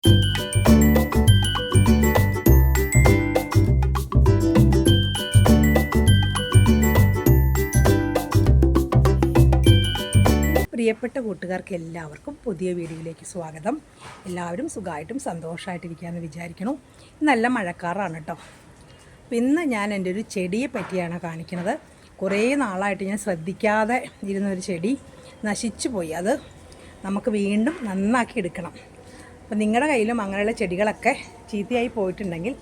പ്രിയപ്പെട്ട കൂട്ടുകാർക്ക് എല്ലാവർക്കും പുതിയ വീഡിയോയിലേക്ക് സ്വാഗതം. എല്ലാവരും സുഖമായിട്ടും സന്തോഷമായിട്ടിരിക്കുകയെന്ന് വിചാരിക്കണം നല്ല മഴക്കാറാണ് കേട്ടോ. അപ്പം ഇന്ന് ഞാൻ എന്റെ ഒരു ചെടിയെ പറ്റിയാണ് കാണിക്കുന്നത്. കുറേ നാളായിട്ട് ഞാൻ ശ്രദ്ധിക്കാതെ ഇരുന്നൊരു ചെടി നശിച്ചു പോയി. അത് നമുക്ക് വീണ്ടും നന്നാക്കി എടുക്കണം. അപ്പം നിങ്ങളുടെ കയ്യിലും അങ്ങനെയുള്ള ചെടികളൊക്കെ ചീത്തയായി പോയിട്ടുണ്ടെങ്കിൽ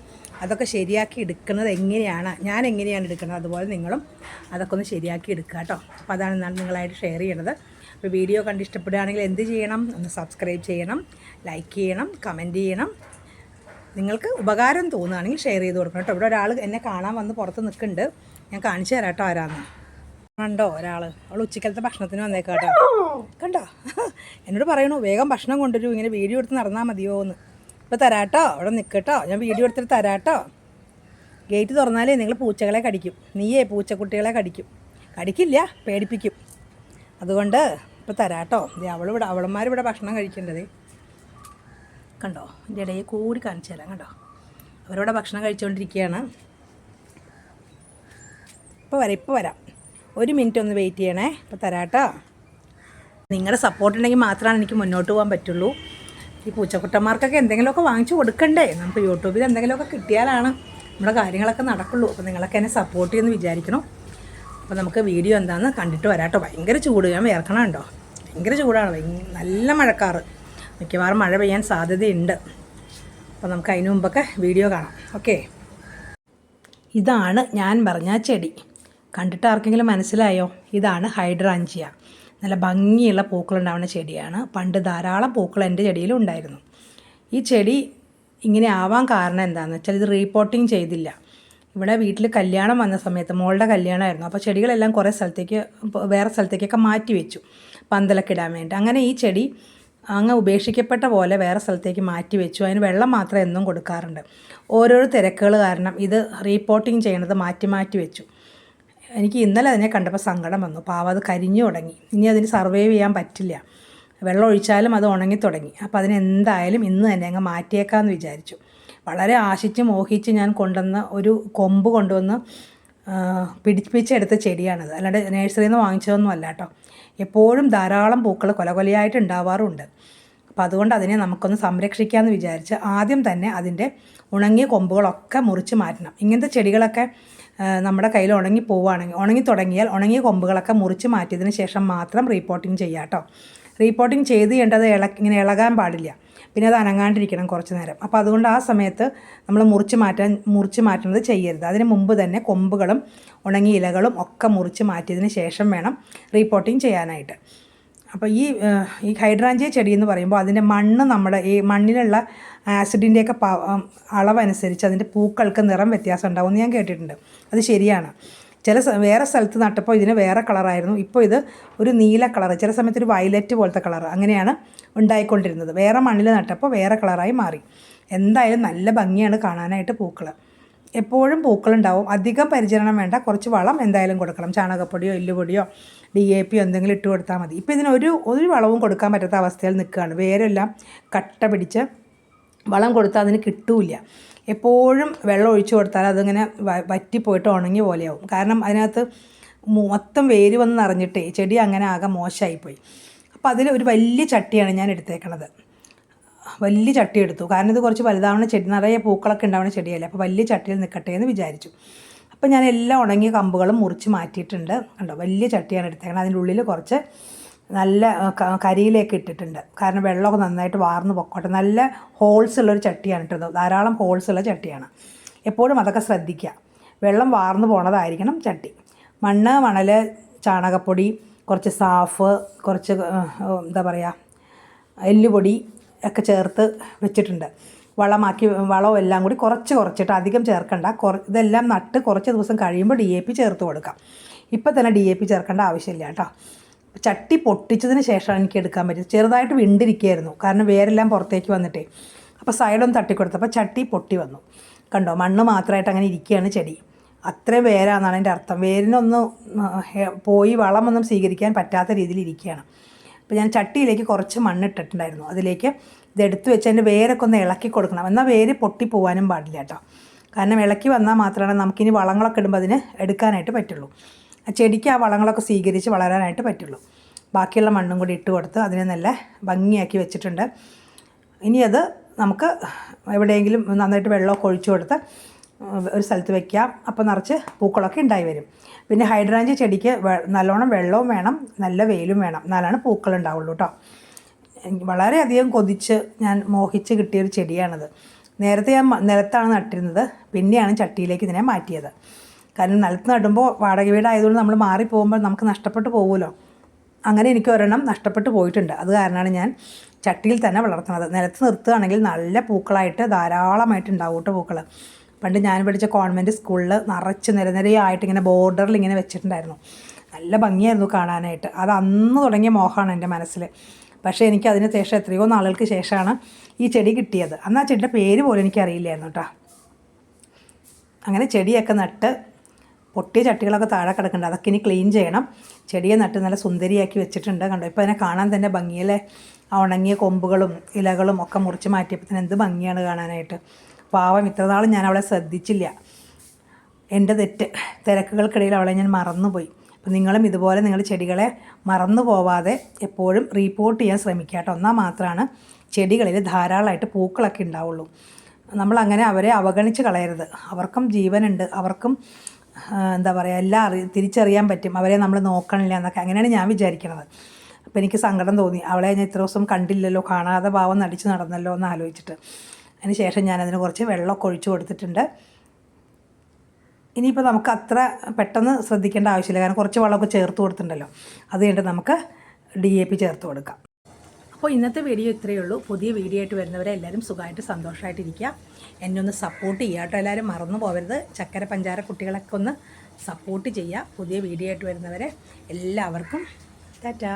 അതൊക്കെ ശരിയാക്കി എടുക്കുന്നത് എങ്ങനെയാണ്? ഞാൻ എങ്ങനെയാണ് എടുക്കുന്നത്? അതുപോലെ നിങ്ങളും അതൊക്കെ ഒന്ന് ശരിയാക്കി എടുക്കുക കേട്ടോ. അപ്പോൾ അതാണ് ഞാൻ നിങ്ങളായിട്ട് ഷെയർ ചെയ്യണത്. അപ്പോൾ വീഡിയോ കണ്ട് ഇഷ്ടപ്പെടുകയാണെങ്കിൽ എന്ത് ചെയ്യണം? ഒന്ന് സബ്സ്ക്രൈബ് ചെയ്യണം ലൈക്ക് ചെയ്യണം കമന്റ് ചെയ്യണം. നിങ്ങൾക്ക് ഉപകാരം തോന്നുകയാണെങ്കിൽ ഷെയർ ചെയ്ത് കൊടുക്കണം കേട്ടോ. ഇവിടെ ഒരാൾ എന്നെ കാണാൻ വന്ന് പുറത്ത് നിൽക്കുന്നുണ്ട്. ഞാൻ കാണിച്ചു തരാം കേട്ടോ ആരാന്ന്. കണ്ടോ ഒരാൾ അവൾ ഉച്ചക്കലത്തെ ഭക്ഷണത്തിന് വന്നേക്കാട്ടോ കണ്ടോ? എന്നോട് പറയണു വേഗം ഭക്ഷണം കൊണ്ടുവരൂ ഇങ്ങനെ വീഡിയോ എടുത്ത് നടന്നാൽ മതിയോ എന്ന് ഇപ്പോൾ തരാട്ടോ അവിടെ നിൽക്കട്ടോ ഞാൻ വീഡിയോ എടുത്തിട്ട് തരാട്ടോ. ഗേറ്റ് തുറന്നാലേ നിങ്ങൾ പൂച്ചകളെ കടിക്കും. നീയേ പൂച്ചക്കുട്ടികളെ കടിക്കും. കടിക്കില്ല പേടിപ്പിക്കും. അതുകൊണ്ട് ഇപ്പോൾ തരാട്ടോ. അവളിവിടെ അവളന്മാരിവിടെ ഭക്ഷണം കഴിക്കേണ്ടത്. കണ്ടോ? എന്റെ കൂടി കാണിച്ചു തരാം കണ്ടോ? അവരവിടെ ഭക്ഷണം കഴിച്ചുകൊണ്ടിരിക്കുകയാണ് ഇപ്പോൾ വരാം ഇപ്പോൾ വരാം. ഒരു മിനിറ്റ് ഒന്ന് വെയിറ്റ് ചെയ്യണേ. ഇപ്പോൾ തരാട്ടോ. നിങ്ങളുടെ സപ്പോർട്ട് ഉണ്ടെങ്കിൽ മാത്രമാണ് എനിക്ക് മുന്നോട്ട് പോകാൻ പറ്റുള്ളൂ. ഈ പൂച്ചക്കുട്ടന്മാർക്കൊക്കെ എന്തെങ്കിലുമൊക്കെ വാങ്ങിച്ചു കൊടുക്കണ്ടേ? നമുക്ക് യൂട്യൂബിൽ എന്തെങ്കിലുമൊക്കെ കിട്ടിയാലാണ് നമ്മുടെ കാര്യങ്ങളൊക്കെ നടക്കുള്ളൂ. അപ്പോൾ നിങ്ങളൊക്കെ എന്നെ സപ്പോർട്ട് ചെയ്യുമെന്ന് വിചാരിക്കണം അപ്പോൾ നമുക്ക് വീഡിയോ എന്താണെന്ന് കണ്ടിട്ട് വരാട്ടോ. ഭയങ്കര ചൂട്. ഞാൻ വേർക്കണം കേട്ടോ ഭയങ്കര ചൂടാണ്. നല്ല മഴക്കാറ്. മിക്കവാറും മഴ പെയ്യാൻ സാധ്യതയുണ്ട്. അപ്പോൾ നമുക്ക് അതിന് മുമ്പൊക്കെ വീഡിയോ കാണാം. ഓക്കെ. ഇതാണ് ഞാൻ പറഞ്ഞ ചെടി. കണ്ടിട്ട് ആർക്കെങ്കിലും മനസ്സിലായോ? ഇതാണ് ഹൈഡ്രാഞ്ചിയ. നല്ല ഭംഗിയുള്ള പൂക്കളുണ്ടാവുന്ന ചെടിയാണ്. പണ്ട് ധാരാളം പൂക്കൾ എന്റെ ചെടിയിലും ഉണ്ടായിരുന്നു. ഈ ചെടി ഇങ്ങനെ ആവാൻ കാരണം എന്താണെന്ന് വെച്ചാൽ ഇത് റീപോർട്ടിങ് ചെയ്തില്ല. ഇവിടെ വീട്ടിൽ കല്യാണം വന്ന സമയത്ത് മോളുടെ കല്യാണമായിരുന്നു. അപ്പോൾ ചെടികളെല്ലാം കുറേ സ്ഥലത്തേക്ക് വേറെ സ്ഥലത്തേക്കൊക്കെ മാറ്റി വെച്ചു. പന്തലൊക്കെ ഇടാൻ വേണ്ടി. അങ്ങനെ ഈ ചെടി അങ്ങ് ഉപേക്ഷിക്കപ്പെട്ട പോലെ വേറെ സ്ഥലത്തേക്ക് മാറ്റി വെച്ചു. അതിന് വെള്ളം മാത്രം എന്നും കൊടുക്കാറുണ്ട്. ഓരോരോ തിരക്കുകൾ കാരണം ഇത് റീപോർട്ടിങ് ചെയ്യണത് മാറ്റി മാറ്റി വെച്ചു. എനിക്ക് ഇന്നലെ അതിനെ കണ്ടപ്പോൾ സങ്കടം വന്നു. പാവം അത് കരിഞ്ഞു തുടങ്ങി. ഇനി അതിന് സർവൈവ് ചെയ്യാൻ പറ്റില്ല. വെള്ളം ഒഴിച്ചാലും അത് ഉണങ്ങി തുടങ്ങി. അപ്പോൾ അതിനെന്തായാലും ഇന്ന് തന്നെ അങ്ങ് മാറ്റിയേക്കാമെന്ന് വിചാരിച്ചു. വളരെ ആശിച്ച് മോഹിച്ച് ഞാൻ കൊണ്ടുവന്ന ഒരു കൊമ്പ് കൊണ്ടുവന്ന് പിടിപ്പിച്ചെടുത്ത ചെടിയാണത്. അല്ലാണ്ട് നേഴ്സറിയിൽ നിന്ന് വാങ്ങിച്ചതൊന്നും അല്ല കേട്ടോ. എപ്പോഴും ധാരാളം പൂക്കൾ കൊലകൊലയായിട്ട് ഉണ്ടാവാറുണ്ട്. അപ്പോൾ അതുകൊണ്ട് അതിനെ നമുക്കൊന്ന് സംരക്ഷിക്കാമെന്ന് വിചാരിച്ച് ആദ്യം തന്നെ അതിന്റെ ഉണങ്ങിയ കൊമ്പുകളൊക്കെ മുറിച്ച് മാറ്റണം. ഇങ്ങനത്തെ ചെടികളൊക്കെ നമ്മുടെ കയ്യിൽ ഉണങ്ങി പോവുകയാണെങ്കിൽ ഉണങ്ങി തുടങ്ങിയാൽ ഉണങ്ങിയ കൊമ്പുകളൊക്കെ മുറിച്ച് മാറ്റിയതിന് ശേഷം മാത്രം റീപോർട്ടിങ് ചെയ്യാം കേട്ടോ റീപോർട്ടിങ് ചെയ്ത് ചെയ്യേണ്ടത് ഇള ഇങ്ങനെ ഇളകാൻ പാടില്ല. പിന്നെ അത് അനങ്ങാണ്ടിരിക്കണം കുറച്ച് നേരം. അപ്പോൾ അതുകൊണ്ട് ആ സമയത്ത് നമ്മൾ മുറിച്ച് മാറ്റാൻ മുറിച്ച് മാറ്റുന്നത് ചെയ്യരുത്. അതിന് മുമ്പ് തന്നെ കൊമ്പുകളും ഉണങ്ങിയ ഇലകളും ഒക്കെ മുറിച്ച് മാറ്റിയതിന് ശേഷം വേണം റീപോർട്ടിങ് ചെയ്യാനായിട്ട്. അപ്പോൾ ഈ ഈ ഹൈഡ്രാഞ്ചിയ ചെടി എന്ന് പറയുമ്പോൾ അതിന്റെ മണ്ണ് നമ്മുടെ ഈ മണ്ണിലുള്ള ആസിഡിന്റെയൊക്കെ പ അളവനുസരിച്ച് അതിന്റെ പൂക്കൾക്ക് നിറം വ്യത്യാസം ഉണ്ടാവും എന്ന് ഞാൻ കേട്ടിട്ടുണ്ട്. അത് ശരിയാണ്. ചില വേറെ സ്ഥലത്ത് നട്ടപ്പോൾ ഇതിന് വേറെ കളറായിരുന്നു. ഇപ്പോൾ ഇത് ഒരു നീല കളർ ചില സമയത്ത് ഒരു വയലറ്റ് പോലത്തെ കളർ അങ്ങനെയാണ് ഉണ്ടായിക്കൊണ്ടിരുന്നത്. വേറെ മണ്ണിൽ നട്ടപ്പോൾ വേറെ കളറായി മാറി. എന്തായാലും നല്ല ഭംഗിയാണ് കാണാനായിട്ട് പൂക്കൾ എപ്പോഴും പൂക്കളുണ്ടാവും. അധികം പരിചരണം വേണ്ട. കുറച്ച് വളം എന്തായാലും കൊടുക്കണം. ചാണകപ്പൊടിയോ എല്ലുപൊടിയോ ഡി എ പിയോ എന്തെങ്കിലും ഇട്ട് കൊടുത്താൽ മതി. ഇപ്പോൾ ഇതിനൊരു ഒരു വളവും കൊടുക്കാൻ പറ്റാത്ത അവസ്ഥയിൽ നിൽക്കുകയാണ്. വേരെല്ലാം കട്ട പിടിച്ച് വളം കൊടുത്താൽ അതിന് കിട്ടൂല എപ്പോഴും വെള്ളം ഒഴിച്ചു കൊടുത്താൽ അതിങ്ങനെ വറ്റിപ്പോയിട്ട് ഉണങ്ങി പോലെയാവും. കാരണം അതിനകത്ത് മൊത്തം വേര് വന്ന് നിറഞ്ഞിട്ടേ ചെടി അങ്ങനെ ആകെ മോശമായിപ്പോയി. അപ്പോൾ അതിൽ ഒരു വലിയ ചട്ടിയാണ് ഞാൻ എടുത്തേക്കണത്. വലിയ ചട്ടി എടുത്തു. കാരണം ഇത് കുറച്ച് വലുതാവുന്ന ചെടി നിറയെ പൂക്കളൊക്കെ ഉണ്ടാവുന്ന ചെടിയല്ലേ. അപ്പോൾ വലിയ ചട്ടിയിൽ നിൽക്കട്ടെ എന്ന് വിചാരിച്ചു. അപ്പോൾ ഞാൻ എല്ലാ ഉണങ്ങിയ കമ്പുകളും മുറിച്ച് മാറ്റിയിട്ടുണ്ട്. കണ്ടോ? വലിയ ചട്ടിയാണ് എടുത്തേക്കുന്നത് അതിന്റെ ഉള്ളിൽ കുറച്ച് നല്ല കരിയിലേക്ക് ഇട്ടിട്ടുണ്ട്. കാരണം വെള്ളമൊക്കെ നന്നായിട്ട് വാർന്ന് പൊക്കോട്ടെ. നല്ല ഹോൾസ് ഉള്ളൊരു ചട്ടിയാണ് ഇട്ടത്. ധാരാളം ഹോൾസ് ഉള്ള ചട്ടിയാണ്. എപ്പോഴും അതൊക്കെ ശ്രദ്ധിക്കുക. വെള്ളം വാർന്നു പോണതായിരിക്കണം ചട്ടി. മണ്ണ് മണൽ ചാണകപ്പൊടി കുറച്ച് സാഫ് കുറച്ച് എന്താ പറയുക എല്ലുപൊടി ഒക്കെ ചേർത്ത് വെച്ചിട്ടുണ്ട്. വളമാക്കി വളവും എല്ലാം കൂടി കുറച്ച് കുറച്ചിട്ട് അധികം ചേർക്കണ്ട. കുറ ഇതെല്ലാം നട്ട് കുറച്ച് ദിവസം കഴിയുമ്പോൾ ഡി എ പി ചേർത്ത് കൊടുക്കാം. ഇപ്പം തന്നെ ഡി എ പി ചേർക്കേണ്ട ആവശ്യമില്ല കേട്ടോ. ചട്ടി പൊട്ടിച്ചതിന് ശേഷമാണ് എനിക്ക് എടുക്കാൻ പറ്റിയത്. ചെറുതായിട്ട് വിണ്ടിരിക്കുകയായിരുന്നു. കാരണം വേരെല്ലാം പുറത്തേക്ക് വന്നിട്ടേ. അപ്പോൾ സൈഡൊന്ന് തട്ടിക്കൊടുത്തപ്പോൾ ചട്ടി പൊട്ടി വന്നു. കണ്ടോ? മണ്ണ് മാത്രമായിട്ട് അങ്ങനെ ഇരിക്കുകയാണ് ചെടി. അത്രയും വേരാന്നാണ് എന്റെ അർത്ഥം. വേരിനൊന്നും പോയി വളമൊന്നും സ്വീകരിക്കാൻ പറ്റാത്ത രീതിയിൽ ഇരിക്കുകയാണ്. അപ്പോൾ ഞാൻ ചട്ടിയിലേക്ക് കുറച്ച് മണ്ണിട്ടിട്ടുണ്ടായിരുന്നു. അതിലേക്ക് ഇതെടുത്ത് വെച്ച് അതിന്റെ വേരൊക്കെ ഒന്ന് ഇളക്കി കൊടുക്കണം. എന്നാൽ വേര് പൊട്ടി പോകാനും പാടില്ല കേട്ടോ. കാരണം ഇളക്കി വന്നാൽ മാത്രമാണ് നമുക്കിനി വളങ്ങളൊക്കെ ഇടുമ്പോൾ അതിന് എടുക്കാനായിട്ട് പറ്റുള്ളൂ. ആ ചെടിക്ക് ആ വളങ്ങളൊക്കെ സ്വീകരിച്ച് വളരാനായിട്ട് പറ്റുള്ളൂ. ബാക്കിയുള്ള മണ്ണും കൂടി ഇട്ട് കൊടുത്ത് അതിനെ നല്ല ഭംഗിയാക്കി വെച്ചിട്ടുണ്ട്. ഇനി അത് നമുക്ക് എവിടെയെങ്കിലും നന്നായിട്ട് വെള്ളമൊക്കെ ഒഴിച്ചു കൊടുത്ത് ഒരു സ്ഥലത്ത് വെക്കാം അപ്പോൾ നിറച്ച് പൂക്കളൊക്കെ ഉണ്ടായി വരും. പിന്നെ ഹൈഡ്രാഞ്ചി ചെടിക്ക് നല്ലോണം വെള്ളവും വേണം നല്ല വെയിലും വേണം. എന്നാലാണ് പൂക്കൾ ഉണ്ടാവുള്ളൂ കേട്ടോ വളരെയധികം കൊതിച്ച് ഞാൻ മോഹിച്ച് കിട്ടിയൊരു ചെടിയാണിത്. നേരത്തെ ഞാൻ നിലത്താണ് നട്ടിരുന്നത്. പിന്നെയാണ് ചട്ടിയിലേക്ക് ഇതിനെ മാറ്റിയത്. കാരണം നിലത്ത് നടുമ്പോൾ വാടക വീടായതുകൊണ്ട് നമ്മൾ മാറിപ്പോകുമ്പോൾ നമുക്ക് നഷ്ടപ്പെട്ടു പോകുമല്ലോ അങ്ങനെ എനിക്ക് ഒരെണ്ണം നഷ്ടപ്പെട്ടു പോയിട്ടുണ്ട്. അത് കാരണമാണ് ഞാൻ ചട്ടിയിൽ തന്നെ വളർത്തുന്നത്. നിലത്ത് നിർത്തുകയാണെങ്കിൽ നല്ല പൂക്കളായിട്ട് ധാരാളമായിട്ട് ഉണ്ടാവും കേട്ടോ പൂക്കൾ പണ്ട് ഞാൻ പഠിച്ച കോൺവെന്റ് സ്കൂളിൽ നിറച്ച് നിരനിരയായിട്ട് ഇങ്ങനെ ബോർഡറിൽ ഇങ്ങനെ വെച്ചിട്ടുണ്ടായിരുന്നു. നല്ല ഭംഗിയായിരുന്നു കാണാനായിട്ട്. അത് അന്ന് തുടങ്ങിയ മോഹമാണ് എന്റെ മനസ്സിൽ പക്ഷേ എനിക്ക് അതിന് ശേഷം എത്രയോ നാളുകൾക്ക് ശേഷമാണ് ഈ ചെടി കിട്ടിയത്. അന്ന് ആ ചെടിയുടെ പേര് പോലും എനിക്കറിയില്ലായിരുന്നു കേട്ടോ. അങ്ങനെ ചെടിയൊക്കെ നട്ട് പൊട്ടിയ ചട്ടികളൊക്കെ താഴെ കിടക്കുന്നുണ്ട്. അതൊക്കെ ഇനി ക്ലീൻ ചെയ്യണം. ചെടിയെ നട്ട് നല്ല സുന്ദരിയാക്കി വെച്ചിട്ടുണ്ട്. കണ്ടോ? ഇപ്പോൾ അതിനെ കാണാൻ തന്നെ ഭംഗിയിലെ ആ ഉണങ്ങിയ കൊമ്പുകളും ഇലകളും ഒക്കെ മുറിച്ച് മാറ്റിയപ്പോൾ തന്നെ എന്ത് ഭംഗിയാണ് കാണാനായിട്ട്. പാവം ഇത്ര നാളും ഞാൻ അവളെ ശ്രദ്ധിച്ചില്ല. എന്റെ തെറ്റ് തിരക്കുകൾക്കിടയിൽ അവളെ ഞാൻ മറന്നുപോയി. അപ്പം നിങ്ങളും ഇതുപോലെ നിങ്ങൾ ചെടികളെ മറന്നു പോവാതെ എപ്പോഴും റീപ്പോർട്ട് ചെയ്യാൻ ശ്രമിക്കുക കേട്ടോ. എന്നാൽ മാത്രമാണ് ചെടികളിൽ ധാരാളമായിട്ട് പൂക്കളൊക്കെ ഉണ്ടാവുള്ളൂ. നമ്മളങ്ങനെ അവരെ അവഗണിച്ച് കളയരുത്. അവർക്കും ജീവനുണ്ട്. അവർക്കും എന്താ പറയുക എല്ലാം അറി തിരിച്ചറിയാൻ പറ്റും. അവരെ നമ്മൾ നോക്കണില്ല എന്നൊക്കെ. അങ്ങനെയാണ് ഞാൻ വിചാരിക്കുന്നത് അപ്പോൾ എനിക്ക് സങ്കടം തോന്നി. അവളെ ഞാൻ ഇത്ര ദിവസം കണ്ടില്ലല്ലോ. കാണാതെ ഭാവം നടിച്ച് നടന്നല്ലോ എന്ന് ആലോചിച്ചിട്ട്. അതിന് ശേഷം ഞാനതിന് കുറച്ച് വെള്ളമൊക്കെ ഒഴിച്ചു കൊടുത്തിട്ടുണ്ട്. ഇനിയിപ്പോൾ നമുക്ക് അത്ര പെട്ടെന്ന് ശ്രദ്ധിക്കേണ്ട ആവശ്യമില്ല. കാരണം കുറച്ച് വെള്ളമൊക്കെ ചേർത്ത് കൊടുത്തിട്ടുണ്ടല്ലോ. അത് കഴിഞ്ഞിട്ട് നമുക്ക് ഡി എ പി ചേർത്ത് കൊടുക്കാം. അപ്പോൾ ഇന്നത്തെ വീഡിയോ ഇത്രയേ ഉള്ളൂ. പുതിയ വീഡിയോ ആയിട്ട് വരുന്നവരെ എല്ലാവരും സുഖമായിട്ട് സന്തോഷമായിട്ടിരിക്കുക. എന്നെ ഒന്ന് സപ്പോർട്ട് ചെയ്യുക കേട്ടോ. എല്ലാവരും മറന്നു പോകരുത് ചക്കര പഞ്ചാര കുട്ടികളൊക്കെ ഒന്ന് സപ്പോർട്ട് ചെയ്യുക. പുതിയ വീഡിയോ ആയിട്ട് വരുന്നവരെ എല്ലാവർക്കും ടാറ്റാ.